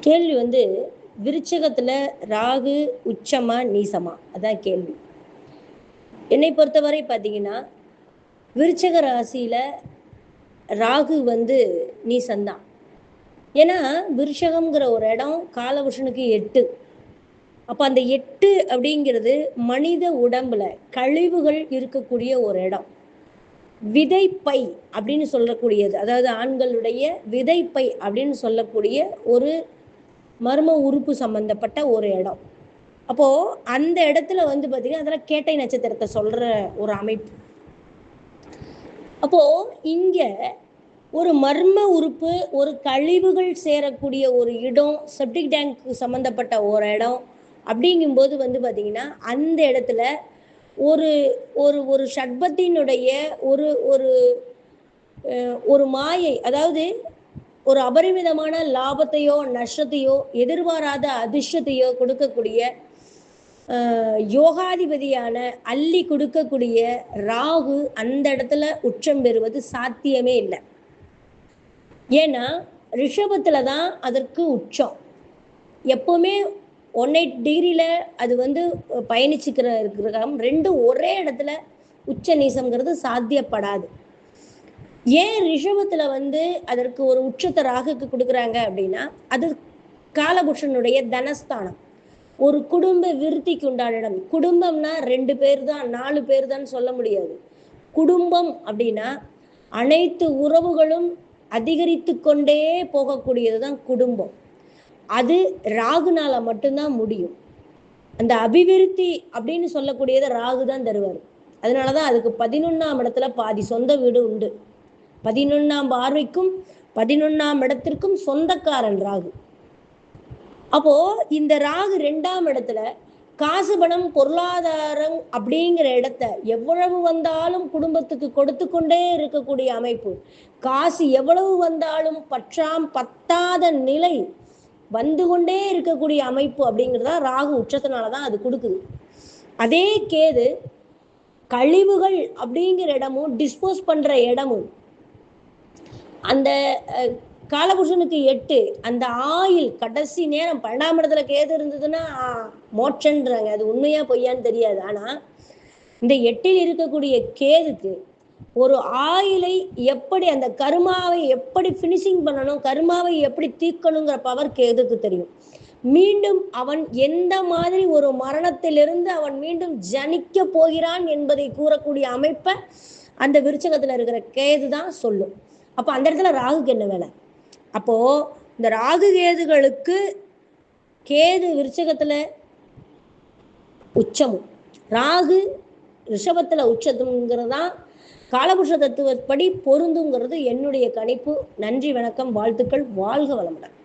கேள்வி வந்து விருச்சகத்துல ராகு உச்சமா நீசமா? அதான் கேள்வி. என்னை பொறுத்தவரை பார்த்தீங்கன்னா விருச்சக ராசியில ராகு வந்து நீசந்தான். ஏன்னா விருஷகம்ங்கிற ஒரு இடம் காலபுருஷனுக்கு எட்டு. அப்போ அந்த எட்டு அப்படிங்கிறது மனித உடம்புல கழிவுகள் இருக்கக்கூடிய ஒரு இடம். விதைப்பை அப்படின்னு சொல்லக்கூடியது. அதாவது ஆண்களுடைய விதைப்பை அப்படின்னு சொல்லக்கூடிய ஒரு மர்ம உறுப்பு சம்பந்தப்பட்ட ஒரு இடம். அப்போ அந்த இடத்துல வந்து பார்த்தீங்கன்னா அதெல்லாம் கேட்டை நட்சத்திரத்தை சொல்ற ஒரு அமைப்பு. அப்போ இங்க ஒரு மர்ம உறுப்பு ஒரு கழிவுகள் சேரக்கூடிய ஒரு இடம் செப்டிக் டேங்க் சம்பந்தப்பட்ட ஒரு இடம் அப்படிங்கும்போது வந்து பார்த்திங்கன்னா அந்த இடத்துல ஒரு ஒரு ஒரு ஷட்பத்தினுடைய ஒரு ஒரு ஒரு மாயை அதாவது ஒரு அபரிமிதமான லாபத்தையோ நஷ்டத்தையோ எதிர்பாராத அதிர்ஷ்டத்தையோ கொடுக்கக்கூடிய யோகாதிபதியான அள்ளி கொடுக்கக்கூடிய ராகு அந்த இடத்துல உச்சம் பெறுவது சாத்தியமே இல்லை. ஏன்னா ரிஷபத்துல தான் அதற்கு உச்சம். எப்பவுமே ஒன் எயிட் டிகிரியில் அது வந்து பயணிச்சுக்கிற இருக்கிற ரெண்டும் ஒரே இடத்துல உச்ச நீசம்ங்கிறது சாத்தியப்படாது. ஏன் ரிஷபத்துல வந்து அதற்கு ஒரு உச்சத்தை ராகுக்கு கொடுக்குறாங்க அப்படின்னா அது காலபுருஷனுடைய தனஸ்தானம். ஒரு குடும்ப விருத்திக்கு உண்டான இடம். குடும்பம்னா ரெண்டு பேர் தான் நாலு பேர் தான் சொல்ல முடியாது. குடும்பம் அப்படின்னா அனைத்து உறவுகளும் அதிகரித்து கொண்டே போகக்கூடியது தான் குடும்பம். அது ராகுனால மட்டும்தான் முடியும். அந்த அபிவிருத்தி அப்படின்னு சொல்லக்கூடியதை ராகு தான் தருவார். அதனாலதான் அதுக்கு பதினொன்னாம் இடத்துல பாதி சொந்த வீடு உண்டு. பதினொன்னாம் பார்வைக்கும் பதினொன்னாம் இடத்திற்கும் சொந்தக்காரன் ராகு. அப்போ இந்த ராகு ரெண்டாம் இடத்துல காசு பணம் பொருளாதாரம் அப்படிங்கிற இடத்த எவ்வளவு வந்தாலும் குடும்பத்துக்கு கொடுத்து கொண்டே இருக்கக்கூடிய அமைப்பு. காசு எவ்வளவு வந்தாலும் பற்றாம் பத்தாத நிலை வந்து கொண்டே இருக்கக்கூடிய அமைப்பு அப்படிங்கிறதா ராகு உச்சத்தினால தான் அது கொடுக்குது. அதே கேது கழிவுகள் அப்படிங்கிற இடமும் டிஸ்போஸ் பண்ற இடமும் அந்த காலபுருஷனுக்கு எட்டு அந்த ஆயில் கடைசி நேரம் பன்னெண்டாம் இடத்துல கேது இருந்ததுன்னா மோட்சன்றாங்க. அது உண்மையா பொய்யான்னு தெரியாது. ஆனா இந்த எட்டில் இருக்கக்கூடிய கேதுக்கு ஒரு ஆயிலை எப்படி அந்த கருமாவை எப்படி ஃபினிஷிங் பண்ணணும் கருமாவை எப்படி தீர்க்கணுங்கிற பவர் கேதுக்கு தெரியும். மீண்டும் அவன் எந்த மாதிரி ஒரு மரணத்திலிருந்து அவன் மீண்டும் ஜனிக்க போகிறான் என்பதை கூறக்கூடிய அமைப்பை அந்த விருச்சகத்துல இருக்கிற கேது தான் சொல்லும். அப்போ அந்த இடத்துல ராகுக்கு என்ன வேலை? அப்போ இந்த ராகு கேதுகளுக்கு கேது விருச்சகத்துல உச்சமும் ராகு ரிஷபத்துல உச்சத்துங்கிறதான் காலபுருஷ தத்துவப்படி பொருந்துங்கிறது என்னுடைய கணிப்பு. நன்றி வணக்கம் வாழ்த்துக்கள் வாழ்க வளமுடன்.